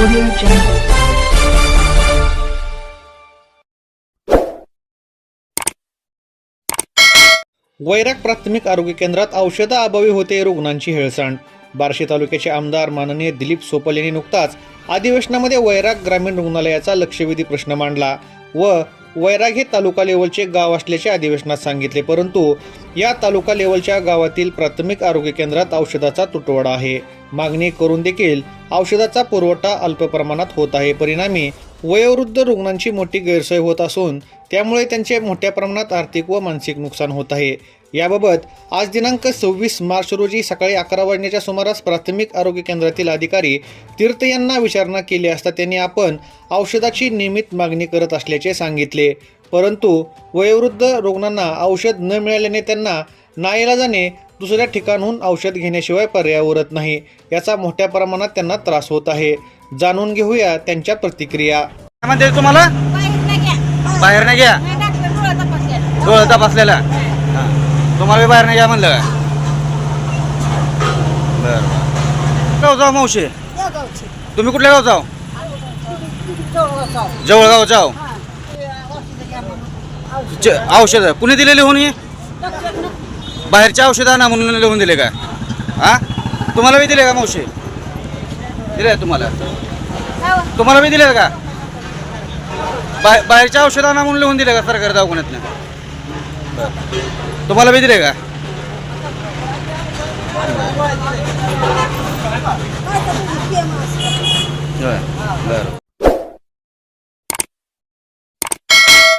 Audio Jungle. वैराग प्राथमिक आरोग्य केंद्रात औषधाअभावी होते रुग्णांची हेळसांड बार्शी तालुक्याचे आमदार माननीय दिलीप सोपल यांनी नुकताच अधिवेशनामध्ये वैराग ग्रामीण रुग्णालयाचा लक्षवेधी प्रश्न मांडला व वैराग हे तालुका लेवलचे गाव असल्याचे अधिवेशनात सांगितले परंतु या तालुका लेवलच्या गावातील प्राथमिक आरोग्य केंद्रात औषधाचा तुटवडा आहे. मागणी करून देखील औषधाचा पुरवठा अल्प प्रमाणात होत आहे. परिणामी वयोवृद्ध रुग्णांची मोठी गैरसोय होत असून त्यामुळे त्यांचे मोठ्या प्रमाणात आर्थिक व मानसिक नुकसान होत आहे. याबाबत आज दिनांक सव्वीस मार्च रोजी सकाळी अकरा वाजण्याच्या सुमारास प्राथमिक आरोग्य केंद्रातील अधिकारी तीर्थ यांना विचारणा केली असता त्यांनी आपण औषधाची नियमित मागणी करत असल्याचे सांगितले. परंतु वयोवृद्ध रुग्णांना औषध न मिळाल्याने त्यांना नाईलाजाने दुसऱ्या ठिकाणहून औषध घेण्याशिवाय पर्याय उरत नाही. याचा मोठ्या प्रमाणात त्यांना त्रास होत आहे. जाणून घेऊया त्यांच्या प्रतिक्रिया. काय म्हणते तुम्हाला? बाहेर नाही घ्या. डोळा तपासलेला. हा. तुम्हाला बाहेर नाही घ्या म्हणलं बरं गाव जाऊ मावशी? तुम्ही कुठल्या गाव जाऊ जवळगाव जाऊ औषध. कुणी दिले लिहून हे? बाहेरच्या औषधांना म्हणून लिहून दिले का हा? तुम्हाला बी दिले का मावशी? दिले तुम्हाला? तुम्हाला बी दिले का? बाहेर बाहेरच्या औषधांना म्हणून लिहून दिले का सरकारी दवाखान्यातनं? तुम्हाला बी दिले का? बरं.